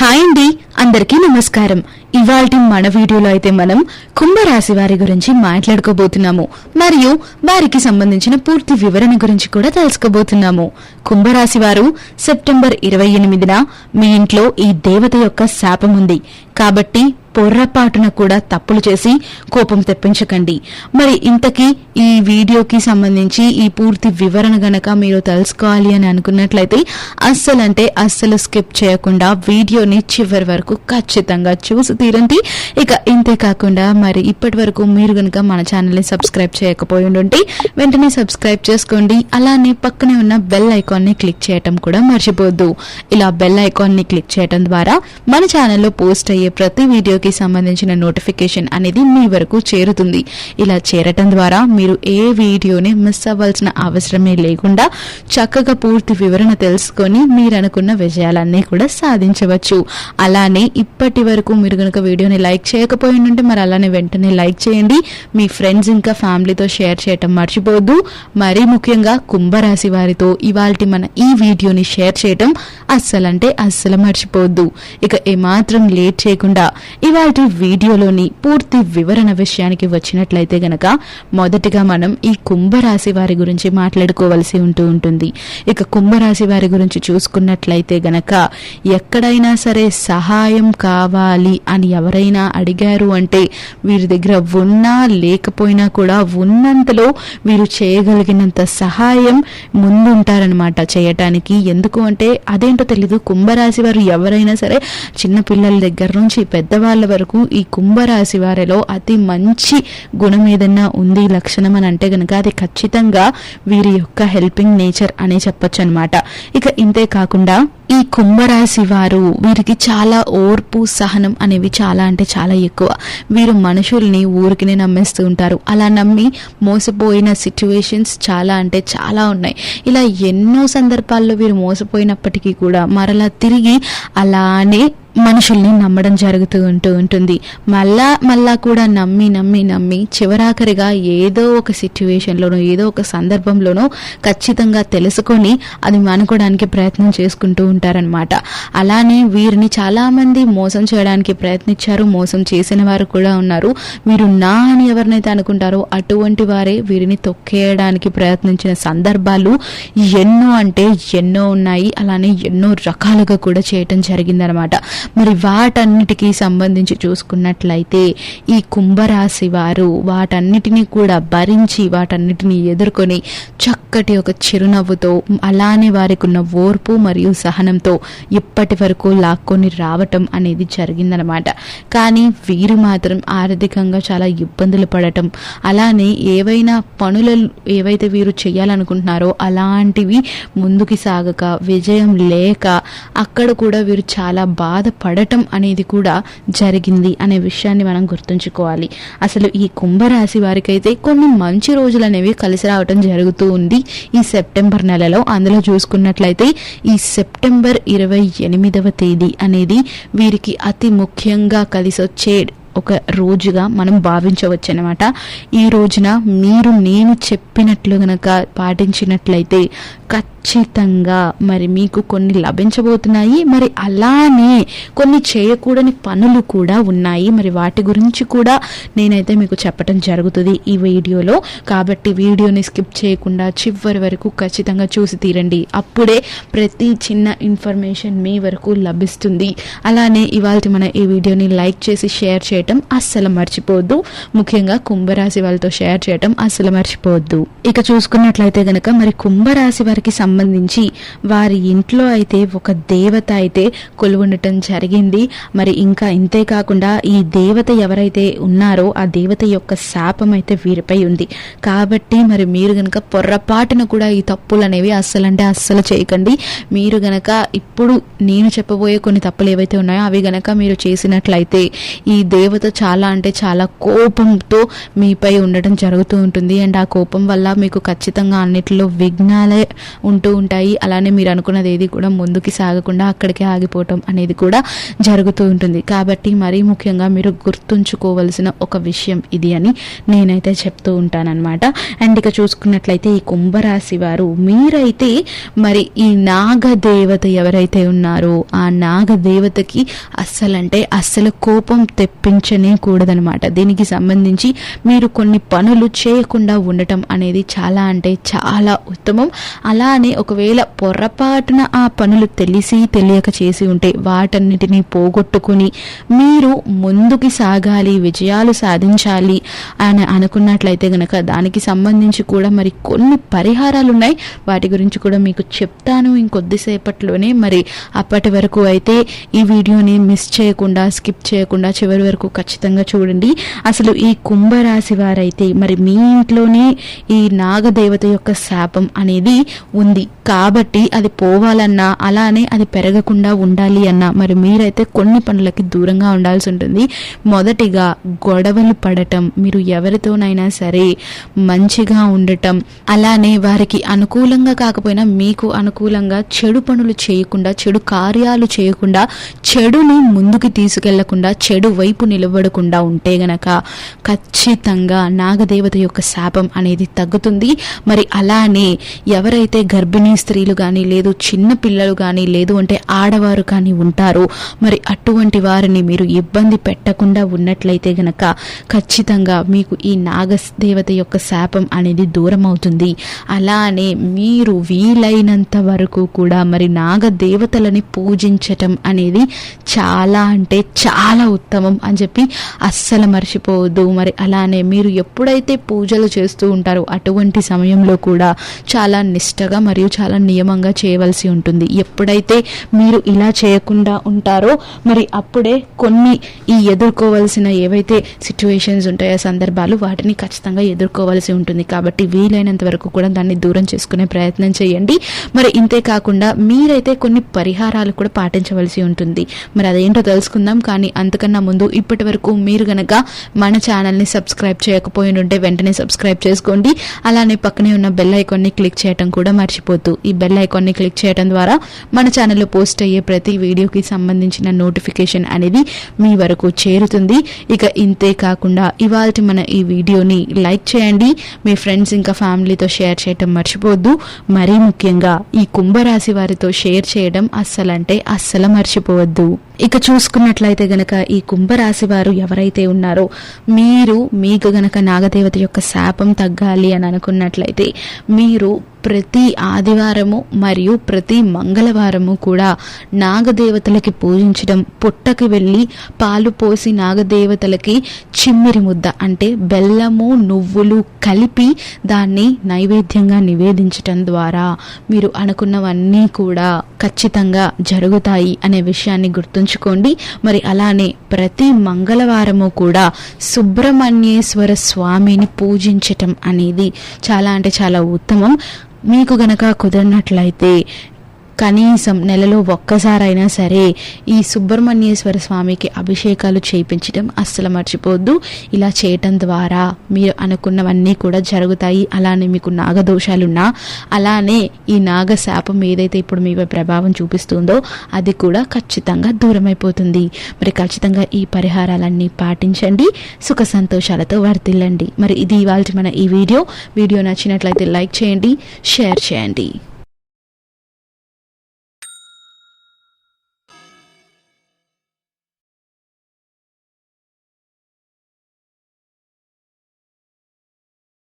Hi అండి అందరికీ నమస్కారం. ఇవాల్టి మన వీడియోలో అయితే మనం కుంభరాశి వారి గురించి మాట్లాడుకోబోతున్నాము. మరియు వారికి సంబంధించిన పూర్తి వివరణ గురించి కూడా తెలుసుకోబోతున్నాము. కుంభరాశి వారు సెప్టెంబర్ ఇరవై ఎనిమిదిన మీ ఇంట్లో ఈ దేవత యొక్క శాపం ఉంది కాబట్టి పొర్రపాటున కూడా తప్పులు చేసి కోపం తెప్పించకండి. మరి ఇంతకీ ఈ వీడియోకి సంబంధించి ఈ పూర్తి వివరణ గనక మీరు తెలుసుకోవాలి అని అనుకున్నట్లయితే అస్సలు అంటే అస్సలు స్కిప్ చేయకుండా వీడియోని చివరి వరకు ఖచ్చితంగా చూసి తీరండి. ఇక ఇంతే కాకుండా మరి ఇప్పటి వరకు మీరు గనక మన ఛానల్ని సబ్స్క్రైబ్ చేయకపోయి ఉంటే వెంటనే సబ్స్క్రైబ్ చేసుకోండి. అలానే పక్కనే ఉన్న బెల్ ఐకాన్ని క్లిక్ చేయటం కూడా మర్చిపోద్దు ఇలా బెల్ ఐకాన్ని క్లిక్ చేయటం ద్వారా మన ఛానల్లో పోస్ట్ అయ్యే ప్రతి వీడియోకి సంబంధించిన నోటిఫికేషన్ అనేది మీ వరకు చేరుతుంది. ఇలా చేరటం ద్వారా మీరు ఏ వీడియోని మిస్ అవ్వాల్సిన అవసరమే లేకుండా చక్కగా పూర్తి వివరణ తెలుసుకొని మీరు అనుకున్న విజయాలన్నీ కూడా సాధించవచ్చు. అలానే ఇప్పటి వరకు మీరు కనుక వీడియోని లైక్ చేయకపోయి ఉంటే మరి అలానే వెంటనే లైక్ చేయండి. మీ ఫ్రెండ్స్ ఇంకా ఫ్యామిలీతో షేర్ చేయటం మర్చిపోవద్దు. మరీ ముఖ్యంగా కుంభరాశి వారితో ఇవాళ మన ఈ వీడియోని షేర్ చేయటం అస్సలంటే అస్సలు మర్చిపోవద్దు. ఇక ఏమాత్రం లేట్ లేకుండా ఇవాటి వీడియోలోని పూర్తి వివరణ విషయానికి వచ్చినట్లయితే గనక మొదటిగా మనం ఈ కుంభరాశి వారి గురించి మాట్లాడుకోవలసి ఉంటూ ఉంటుంది. ఇక కుంభరాశి వారి గురించి చూసుకున్నట్లయితే గనక ఎక్కడైనా సరే సహాయం కావాలి అని ఎవరైనా అడిగారు అంటే వీరి దగ్గర ఉన్నా లేకపోయినా కూడా ఉన్నంతలో వీరు చేయగలిగినంత సహాయం ముందుంటారనమాట చేయటానికి. ఎందుకు అంటే అదేంటో తెలీదు. కుంభరాశి వారు ఎవరైనా సరే చిన్న పిల్లల దగ్గర నుంచి పెద్దవాళ్ళ వరకు ఈ కుంభరాశి వారిలో అతి మంచి గుణం ఏదన్నా ఉంది లక్షణం అని అంటే గనక అది ఖచ్చితంగా వీరి యొక్క హెల్పింగ్ నేచర్ అనే చెప్పొచ్చు అనమాట ఇక ఇంతే కాకుండా ఈ కుంభరాశి వారు వీరికి చాలా ఓర్పు సహనం అనేవి చాలా అంటే చాలా ఎక్కువ. వీరు మనుషుల్ని ఊరికినే నమ్మేస్తూ ఉంటారు. అలా నమ్మి మోసపోయిన సిచ్యువేషన్స్ చాలా అంటే చాలా ఉన్నాయి. ఇలా ఎన్నో సందర్భాల్లో వీరు మోసపోయినప్పటికీ కూడా మరలా తిరిగి అలానే మనుషుల్ని నమ్మడం జరుగుతూ ఉంటూ ఉంటుంది. మళ్ళా మళ్ళా కూడా నమ్మి నమ్మి నమ్మి చివరాఖరిగా ఏదో ఒక సిచ్యువేషన్లోనో ఏదో ఒక సందర్భంలోనో ఖచ్చితంగా తెలుసుకొని అది మానుకోవడానికి ప్రయత్నం చేసుకుంటూ ఉంటారనమాట అలానే వీరిని చాలామంది మోసం చేయడానికి ప్రయత్నించారు మోసం చేసిన వారు కూడా ఉన్నారు. వీరు నా అని ఎవరినైతే అనుకుంటారో అటువంటి వారే వీరిని తొక్కేయడానికి ప్రయత్నించిన సందర్భాలు ఎన్నో అంటే ఎన్నో ఉన్నాయి. అలానే ఎన్నో రకాలుగా కూడా చేయటం జరిగిందనమాట మరి వాటన్నిటికీ సంబంధించి చూసుకున్నట్లయితే ఈ కుంభరాశి వారు వాటన్నిటినీ కూడా భరించి వాటన్నిటిని ఎదుర్కొని చక్కటి ఒక చిరునవ్వుతో అలానే వారికి ఉన్న ఓర్పు మరియు సహనంతో ఇప్పటి వరకు లాక్కొని రావటం అనేది జరిగిందనమాట కానీ వీరు మాత్రం ఆర్థికంగా చాలా ఇబ్బందులు పడటం అలానే ఏవైనా పనులు ఏవైతే వీరు చేయాలనుకుంటున్నారో అలాంటివి ముందుకి సాగక విజయం లేక అక్కడ కూడా వీరు చాలా బాధపడటం అనేది కూడా జరిగింది అనే విషయాన్ని మనం గుర్తుంచుకోవాలి. అసలు ఈ కుంభరాశి వారికైతే కొన్ని మంచి రోజులు అనేవి కలిసి రావటం జరుగుతూ ఉంది ఈ సెప్టెంబర్ నెలలో. అందులో చూసుకున్నట్లయితే ఈ సెప్టెంబర్ ఇరవై ఎనిమిదవ తేదీ అనేది వీరికి అతి ముఖ్యంగా కలిసొచ్చే ఒక రోజుగా మనం భావించవచ్చు అనమాట ఈ రోజున మీరు నేను చెప్పినట్లు గనక పాటించినట్లయితే ఖచ్చితంగా మరి మీకు కొన్ని లభించబోతున్నాయి. మరి అలానే కొన్ని చేయకూడని పనులు కూడా ఉన్నాయి. మరి వాటి గురించి కూడా నేనైతే మీకు చెప్పడం జరుగుతుంది ఈ వీడియోలో. కాబట్టి వీడియోని స్కిప్ చేయకుండా చివరి వరకు ఖచ్చితంగా చూసి తీరండి. అప్పుడే ప్రతి చిన్న ఇన్ఫర్మేషన్ మీ వరకు లభిస్తుంది. అలానే ఇవాళ మన ఈ వీడియోని లైక్ చేసి షేర్ చేయటం అస్సలు మర్చిపోవద్దు ముఖ్యంగా కుంభరాశి వాళ్ళతో షేర్ చేయటం అస్సలు మర్చిపోవద్దు ఇక చూసుకున్నట్లయితే గనక మరి కుంభరాశి వారికి సంబంధించి వారి ఇంట్లో అయితే ఒక దేవత అయితే కొలువుండటం జరిగింది. మరి ఇంకా ఇంతే కాకుండా ఈ దేవత ఎవరైతే ఉన్నారో ఆ దేవత యొక్క శాపం అయితే వీరిపై ఉంది. కాబట్టి మరి మీరు గనక పొర్రపాటున కూడా ఈ తప్పులు అనేవి అస్సలంటే అస్సలు చేయకండి. మీరు గనక ఇప్పుడు నేను చెప్పబోయే కొన్ని తప్పులు ఏవైతే ఉన్నాయో అవి గనక మీరు చేసినట్లయితే ఈ దేవత చాలా అంటే చాలా కోపంతో మీపై ఉండటం జరుగుతూ ఉంటుంది. అండ్ ఆ కోపం వల్ల మీకు ఖచ్చితంగా అన్నిటిలో విఘ్నాలే ఉంటూ ఉంటాయి. అలానే మీరు అనుకున్నది ఏది కూడా ముందుకి సాగకుండా అక్కడికే ఆగిపోవటం అనేది కూడా జరుగుతూ ఉంటుంది. కాబట్టి మరీ ముఖ్యంగా మీరు గుర్తుంచుకోవలసిన ఒక విషయం ఇది అని నేనైతే చెప్తూ ఉంటానన్నమాట. అండ్ ఇక చూసుకున్నట్లయితే ఈ కుంభరాశి వారు మీరైతే మరి ఈ నాగదేవత ఎవరైతే ఉన్నారో ఆ నాగదేవతకి అస్సలంటే అస్సలు కోపం తెప్పించనే కూడదనమాట దీనికి సంబంధించి మీరు కొన్ని పనులు చేయకుండా ఉండటం అనేది చాలా అంటే చాలా ఉత్తమం. అలానే ఒకవేళ పొరపాటున ఆ పనులు తెలిసి తెలియక చేసి ఉంటే వాటన్నిటినీ పోగొట్టుకుని మీరు ముందుకి సాగాలి విజయాలు సాధించాలి అని అనుకున్నట్లయితే గనక దానికి సంబంధించి కూడా మరి కొన్ని పరిహారాలు ఉన్నాయి వాటి గురించి కూడా మీకు చెప్తాను ఇంకొద్దిసేపట్లోనే. మరి అప్పటి వరకు అయితే ఈ వీడియోని మిస్ చేయకుండా స్కిప్ చేయకుండా చివరి వరకు ఖచ్చితంగా చూడండి. అసలు ఈ కుంభరాశి వారైతే మరి మీ ఇంట్లోనే ఈ నాగదేవత యొక్క శాపం అనేది ఉంది. కాబట్టి అది పోవాలన్నా అలానే అది పెరగకుండా ఉండాలి అన్నా మరి మీరైతే కొన్ని పనులకి దూరంగా ఉండాల్సి ఉంటుంది. మొదటిగా గొడవలు పడటం మీరు ఎవరితోనైనా సరే మంచిగా ఉండటం అలానే వారికి అనుకూలంగా కాకపోయినా మీకు అనుకూలంగా చెడు పనులు చేయకుండా చెడు కార్యాలు చేయకుండా చెడుని ముందుకు తీసుకెళ్ళకుండా చెడు వైపు నిలబడకుండా ఉంటే గనక ఖచ్చితంగా నాగదేవత యొక్క శాపం అనేది తగ్గుతుంది. మరి అలానే ఎవరైతే గర్భిణీ స్త్రీలు కానీ లేదు చిన్న పిల్లలు కానీ లేదు అంటే ఆడవారు కానీ ఉంటారో మరి అటువంటి వారిని మీరు ఇబ్బంది పెట్టకుండా ఉన్నట్లయితే గనక ఖచ్చితంగా మీకు ఈ నాగదేవత యొక్క శాపం అనేది దూరం అవుతుంది అలానే మీరు వీలైనంత వరకు కూడా మరి నాగదేవతలని పూజించటం అనేది చాలా అంటే చాలా ఉత్తమం అని చెప్పి అస్సలు మర్చిపోవద్దు. మరి అలానే మీరు ఎప్పుడైతే పూజలు చేస్తూ ఉంటారో అటువంటి సమయంలో కూడా చాలా నిష్టగా మరియు చాలా నియమంగా చేయవలసి ఉంటుంది. ఎప్పుడైతే మీరు ఇలా చేయకుండా ఉంటారో మరి అప్పుడే కొన్ని ఈ ఎదుర్కోవలసిన ఏవైతే సిచ్యువేషన్స్ ఉంటాయో సందర్భాలు వాటిని ఖచ్చితంగా ఎదుర్కోవాల్సి ఉంటుంది. కాబట్టి వీలైనంత వరకు కూడా దాన్ని దూరం చేసుకునే ప్రయత్నం చేయండి. మరి ఇంతే కాకుండా మీరైతే కొన్ని పరిహారాలు కూడా పాటించవలసి ఉంటుంది. మరి అదేంటో తెలుసుకుందాం. కానీ అంతకన్నా ముందు ఇప్పటి వరకు మీరు గనక మన ఛానల్ని సబ్స్క్రైబ్ చేయకపోయి ఉంటే వెంటనే సబ్స్క్రైబ్ చేసుకోండి. అలానే పక్కనే ఉన్న బెల్ ఐకాన్ని క్లిక్ చేయడం కూడా మర్చిపోతూ ఈ బెల్ ఐకాన్ని క్లిక్ చేయడం ద్వారా మన ఛానల్లో పోస్ట్ అయ్యే ప్రతి వీడియోకి సంబంధించిన నోటిఫికేషన్ అనేది మీ వరకు చేరుతుంది. ఇక ఇంతే కాకుండా ఇవాళ మన ఈ వీడియోని లైక్ చేయండి. మీ ఫ్రెండ్స్ ఇంకా ఫ్యామిలీతో షేర్ చేయటం మర్చిపోవద్దు మరీ ముఖ్యంగా ఈ కుంభరాశి వారితో షేర్ చేయడం అస్సలంటే అస్సలు మర్చిపోవద్దు. ఇక చూసుకున్నట్లయితే గనక ఈ కుంభరాశి వారు ఎవరైతే ఉన్నారో మీరు మీకు గనక నాగదేవత యొక్క శాపం తగ్గాలి అని అనుకున్నట్లయితే మీరు ప్రతి ఆదివారము మరియు ప్రతి మంగళవారము కూడా నాగదేవతలకి పూజించడం పుట్టకి వెళ్ళి పాలు పోసి నాగదేవతలకి చిమ్మిరి ముద్ద అంటే బెల్లము నువ్వులు కలిపి దాన్ని నైవేద్యంగా నివేదించటం ద్వారా మీరు అనుకున్నవన్నీ కూడా ఖచ్చితంగా జరుగుతాయి అనే విషయాన్ని గుర్తుంచుకోండి. మరి అలానే ప్రతి మంగళవారము కూడా సుబ్రహ్మణ్యేశ్వర స్వామిని పూజించటం అనేది చాలా అంటే చాలా ఉత్తమం. మీకు గనక కుదరినట్లయితే కనీసం నెలలో ఒక్కసారైనా సరే ఈ సుబ్రహ్మణ్యేశ్వర స్వామికి అభిషేకాలు చేయించడం అస్సలు మర్చిపోవద్దు ఇలా చేయటం ద్వారా మీరు అనుకున్నవన్నీ కూడా జరుగుతాయి. అలానే మీకు నాగదోషాలున్నా అలానే ఈ నాగ శాపం ఏదైతే ఇప్పుడు మీ ప్రభావం చూపిస్తుందో అది కూడా ఖచ్చితంగా దూరమైపోతుంది. మరి ఖచ్చితంగా ఈ పరిహారాలన్నీ పాటించండి. సుఖ సంతోషాలతో వర్తిల్లండి మరి ఇది ఇవాళ మన ఈ వీడియో. వీడియో నచ్చినట్లయితే లైక్ చేయండి షేర్ చేయండి.